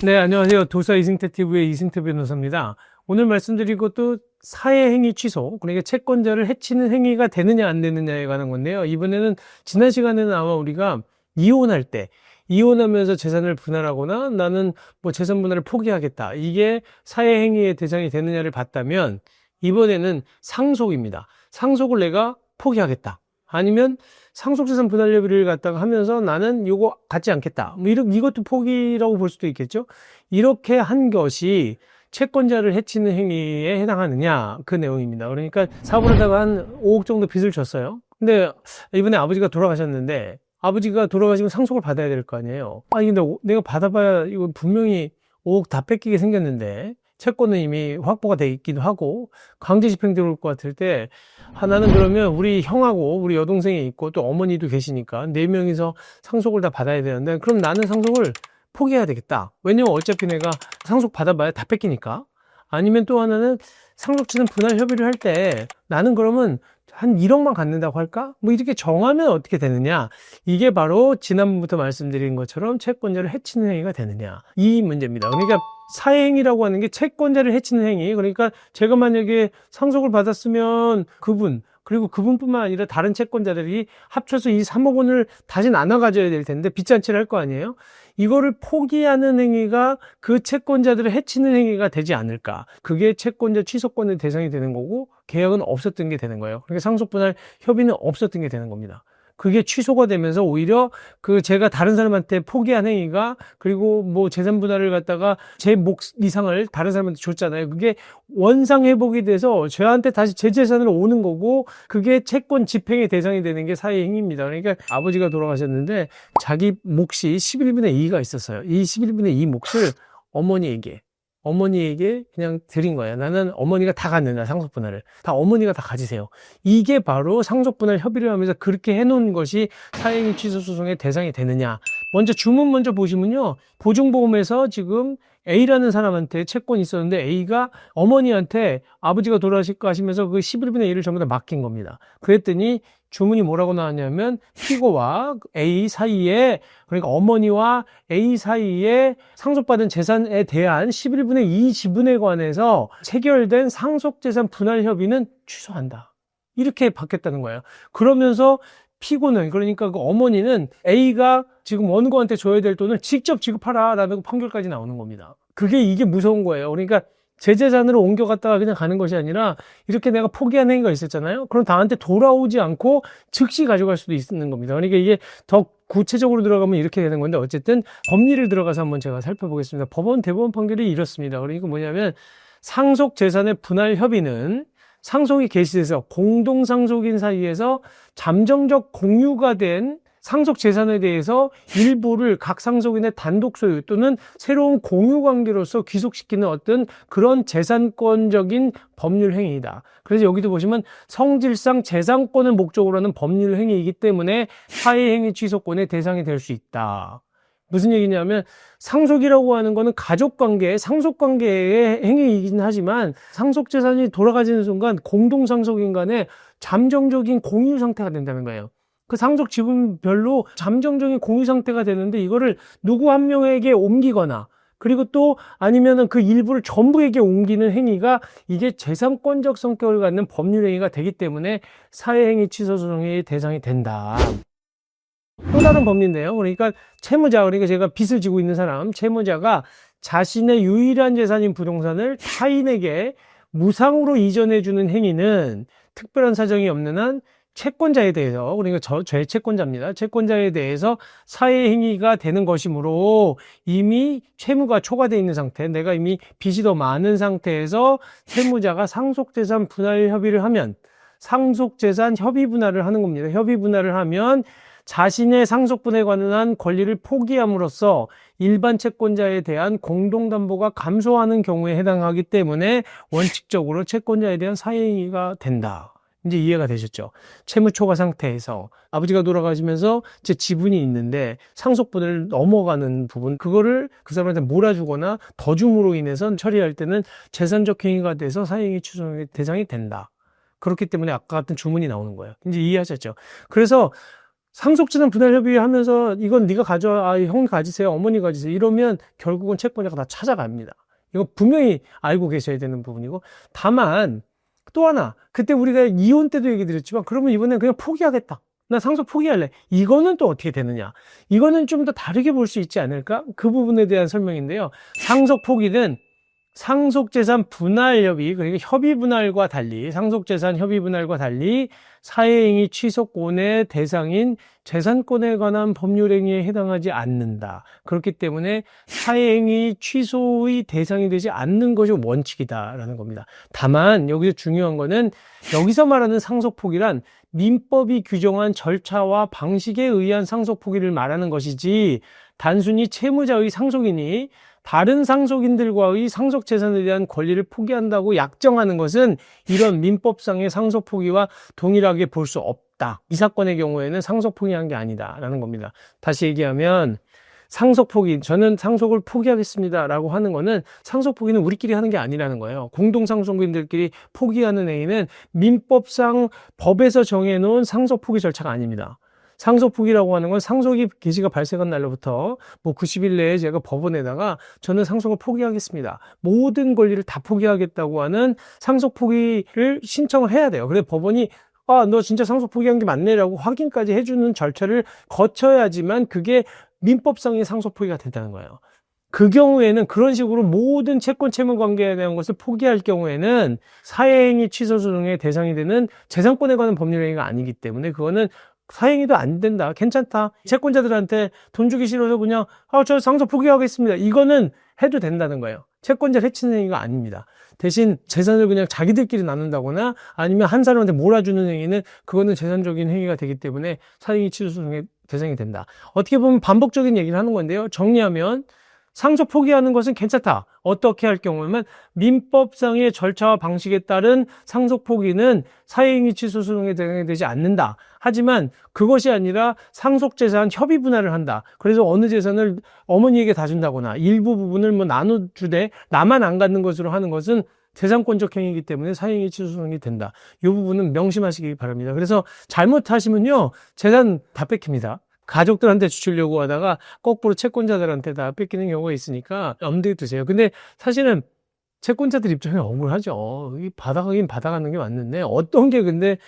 네, 안녕하세요. 도사 이승태 TV의 이승태 변호사입니다. 오늘 말씀드릴 것도 사회 행위 취소, 그러니까 채권자를 해치는 행위가 되느냐 안 되느냐에 관한 건데요. 이번에는 지난 시간에는 아마 우리가 이혼할 때 이혼하면서 재산을 분할하거나 나는 뭐 재산 분할을 포기하겠다. 이게 사회 행위의 대상이 되느냐를 봤다면 이번에는 상속입니다. 상속을 내가 포기하겠다. 아니면 상속재산 분할 협의를 갖다가 하면서 나는 이거 갖지 않겠다. 뭐 이런 이것도 포기라고 볼 수도 있겠죠. 이렇게 한 것이 채권자를 해치는 행위에 해당하느냐 그 내용입니다. 그러니까 사업을 하다가 한 5억 정도 빚을 졌어요. 근데 이번에 아버지가 돌아가셨는데 아버지가 돌아가시면 상속을 받아야 될 거 아니에요. 아니 근데 오- 내가 받아봐야 이거 분명히 5억 다 뺏기게 생겼는데 채권은 이미 확보가 돼 있기도 하고 강제 집행 들어올 것 같을 때 하나는 그러면 우리 형하고 우리 여동생이 있고 또 어머니도 계시니까 네 명이서 상속을 다 받아야 되는데 그럼 나는 상속을 포기해야 되겠다. 왜냐면 어차피 내가 상속 받아봐야 다 뺏기니까. 아니면 또 하나는 상속치는 분할 협의를 할 때 나는 그러면 한 1억만 갖는다고 할까? 뭐 이렇게 정하면 어떻게 되느냐? 이게 바로 지난번부터 말씀드린 것처럼 채권자를 해치는 행위가 되느냐? 이 문제입니다. 그러니까 사행이라고 하는 게 채권자를 해치는 행위. 그러니까 제가 만약에 상속을 받았으면 그분 그리고 그분뿐만 아니라 다른 채권자들이 합쳐서 이 3억 원을 다시 나눠 가져야 될 텐데 빚잔치를 할 거 아니에요? 이거를 포기하는 행위가 그 채권자들을 해치는 행위가 되지 않을까. 그게 채권자 취소권의 대상이 되는 거고 계약은 없었던 게 되는 거예요. 그러니까 상속분할 협의는 없었던 게 되는 겁니다. 그게 취소가 되면서 오히려 그 제가 다른 사람한테 포기한 행위가 그리고 뭐 재산 분할을 갖다가 제몫 이상을 다른 사람한테 줬잖아요. 그게 원상 회복이 돼서 저한테 다시 제 재산으로 오는 거고 그게 채권 집행의 대상이 되는 게 사회 행위입니다. 그러니까 아버지가 돌아가셨는데 자기 몫이 11분의 2가 있었어요. 이 11분의 2 몫을 어머니에게 어머니에게 그냥 드린 거예요. 나는 어머니가 다 갖는다, 상속분할을. 다 어머니가 다 가지세요. 이게 바로 상속분할 협의를 하면서 그렇게 해놓은 것이 사행위 취소 소송의 대상이 되느냐. 먼저 주문 먼저 보시면요. 보증보험에서 지금 A라는 사람한테 채권이 있었는데 A가 어머니한테 아버지가 돌아가실까 하시면서 그 11분의 1을 전부 다 맡긴 겁니다. 그랬더니 주문이 뭐라고 나왔냐면 피고와 A 사이에 그러니까 어머니와 A 사이에 상속받은 재산에 대한 11분의 2 지분에 관해서 체결된 상속재산 분할 협의는 취소한다. 이렇게 바뀌었다는 거예요. 그러면서 피고는 그러니까 그 어머니는 A가 지금 원고한테 줘야 될 돈을 직접 지급하라라는 판결까지 나오는 겁니다. 그게 이게 무서운 거예요. 그러니까 제 재산으로 옮겨갔다가 그냥 가는 것이 아니라 이렇게 내가 포기한 행위가 있었잖아요. 그럼 나한테 돌아오지 않고 즉시 가져갈 수도 있는 겁니다. 그러니까 이게 더 구체적으로 들어가면 이렇게 되는 건데 어쨌든 법리를 들어가서 한번 제가 살펴보겠습니다. 법원 대법원 판결이 이렇습니다. 그러니까 뭐냐면 상속 재산의 분할 협의는 상속이 개시돼서 공동 상속인 사이에서 잠정적 공유가 된 상속 재산에 대해서 일부를 각 상속인의 단독 소유 또는 새로운 공유 관계로서 귀속시키는 어떤 그런 재산권적인 법률 행위이다. 그래서 여기도 보시면 성질상 재산권을 목적으로 하는 법률 행위이기 때문에 사회 행위 취소권의 대상이 될 수 있다. 무슨 얘기냐면 상속이라고 하는 거는 가족 관계, 상속 관계의 행위이긴 하지만 상속 재산이 돌아가지는 순간 공동 상속인 간에 잠정적인 공유 상태가 된다는 거예요. 그 상속 지분별로 잠정적인 공유 상태가 되는데 이거를 누구 한 명에게 옮기거나 그리고 또 아니면은 그 일부를 전부에게 옮기는 행위가 이게 재산권적 성격을 갖는 법률 행위가 되기 때문에 사회행위 취소 소송의 대상이 된다. 또 다른 법리인데요. 그러니까 채무자, 그러니까 제가 빚을 지고 있는 사람, 채무자가 자신의 유일한 재산인 부동산을 타인에게 무상으로 이전해 주는 행위는 특별한 사정이 없는 한 채권자에 대해서, 그러니까 저, 제 채권자입니다. 채권자에 대해서 사회 행위가 되는 것이므로 이미 채무가 초과되어 있는 상태, 내가 이미 빚이 더 많은 상태에서 채무자가 상속재산 분할 협의를 하면 상속재산 협의 분할을 하는 겁니다. 협의 분할을 하면 자신의 상속분에 관한 권리를 포기함으로써 일반 채권자에 대한 공동담보가 감소하는 경우에 해당하기 때문에 원칙적으로 채권자에 대한 사행위가 된다. 이제 이해가 되셨죠? 채무 초과 상태에서 아버지가 돌아가시면서 제 지분이 있는데 상속분을 넘어가는 부분 그거를 그 사람한테 몰아주거나 더 줌으로 인해서 처리할 때는 재산적 행위가 돼서 사행위 추정의 대상이 된다. 그렇기 때문에 아까 같은 주문이 나오는 거예요. 이제 이해하셨죠? 그래서 상속재산 분할 협의하면서 이건 네가 가져와, 아, 형이 가지세요, 어머니 가지세요. 이러면 결국은 채권자가 다 찾아갑니다. 이거 분명히 알고 계셔야 되는 부분이고 다만 또 하나 그때 우리가 이혼 때도 얘기 드렸지만 그러면 이번엔 그냥 포기하겠다. 나 상속 포기할래. 이거는 또 어떻게 되느냐? 이거는 좀 더 다르게 볼 수 있지 않을까? 그 부분에 대한 설명인데요. 상속 포기는 상속재산 분할 협의, 그러니까 협의 분할과 달리, 상속재산 협의 분할과 달리 사회행위 취소권의 대상인 재산권에 관한 법률행위에 해당하지 않는다. 그렇기 때문에 사회행위 취소의 대상이 되지 않는 것이 원칙이다라는 겁니다. 다만 여기서 중요한 거는 여기서 말하는 상속 포기란 민법이 규정한 절차와 방식에 의한 상속 포기를 말하는 것이지 단순히 채무자의 상속인이 다른 상속인들과의 상속 재산에 대한 권리를 포기한다고 약정하는 것은 이런 민법상의 상속 포기와 동일하게 볼 수 없다. 이 사건의 경우에는 상속 포기한 게 아니다라는 겁니다. 다시 얘기하면 상속 포기, 저는 상속을 포기하겠습니다라고 하는 거는 상속 포기는 우리끼리 하는 게 아니라는 거예요. 공동 상속인들끼리 포기하는 행위는 민법상 법에서 정해놓은 상속 포기 절차가 아닙니다. 상속 포기라고 하는 건 상속이 개시가 발생한 날로부터 뭐 90일 내에 제가 법원에다가 저는 상속을 포기하겠습니다. 모든 권리를 다 포기하겠다고 하는 상속 포기를 신청을 해야 돼요. 그래서 법원이 아, 너 진짜 상속 포기한 게 맞네라고 확인까지 해주는 절차를 거쳐야지만 그게 민법상의 상속 포기가 된다는 거예요. 그 경우에는 그런 식으로 모든 채권 채무 관계에 대한 것을 포기할 경우에는 사회행위 취소 소송의 대상이 되는 재산권에 관한 법률 행위가 아니기 때문에 그거는 사행위도 안 된다. 괜찮다. 채권자들한테 돈 주기 싫어서 그냥 아, 저 상속 포기하겠습니다. 이거는 해도 된다는 거예요. 채권자를 해치는 행위가 아닙니다. 대신 재산을 그냥 자기들끼리 나눈다거나 아니면 한 사람한테 몰아주는 행위는 그거는 재산적인 행위가 되기 때문에 사행위 취소 소송의 대상이 된다. 어떻게 보면 반복적인 얘기를 하는 건데요. 정리하면 상속 포기하는 것은 괜찮다. 어떻게 할 경우에는 민법상의 절차와 방식에 따른 상속 포기는 사행위 취소 소송에 대상이 되지 않는다. 하지만 그것이 아니라 상속 재산 협의 분할을 한다. 그래서 어느 재산을 어머니에게 다 준다거나 일부 부분을 뭐 나눠 주되 나만 안 갖는 것으로 하는 것은 재산권적 행위이기 때문에 사행위 취소 소송이 된다. 이 부분은 명심하시기 바랍니다. 그래서 잘못하시면요 재산 다 뺏깁니다. 가족들한테 주려고 하다가 거꾸로 채권자들한테 다 뺏기는 경우가 있으니까 염두에 두세요. 근데 사실은 채권자들 입장에 억울하죠. 이 받아가긴 받아가는 게 맞는데 어떤 게 근데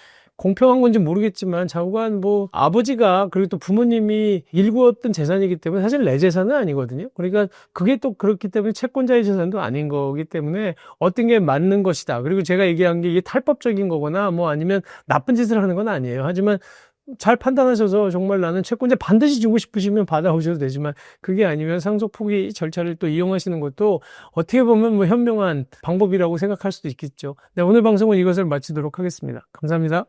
공평한 건지 모르겠지만 자우간 뭐 아버지가 그리고 또 부모님이 일구었던 재산이기 때문에 사실 내 재산은 아니거든요. 그러니까 그게 또 그렇기 때문에 채권자의 재산도 아닌 거기 때문에 어떤 게 맞는 것이다. 그리고 제가 얘기한 게 이게 탈법적인 거거나 뭐 아니면 나쁜 짓을 하는 건 아니에요. 하지만 잘 판단하셔서 정말 나는 채권자 반드시 주고 싶으시면 받아오셔도 되지만 그게 아니면 상속 포기 절차를 또 이용하시는 것도 어떻게 보면 뭐 현명한 방법이라고 생각할 수도 있겠죠. 네, 오늘 방송은 이것을 마치도록 하겠습니다. 감사합니다.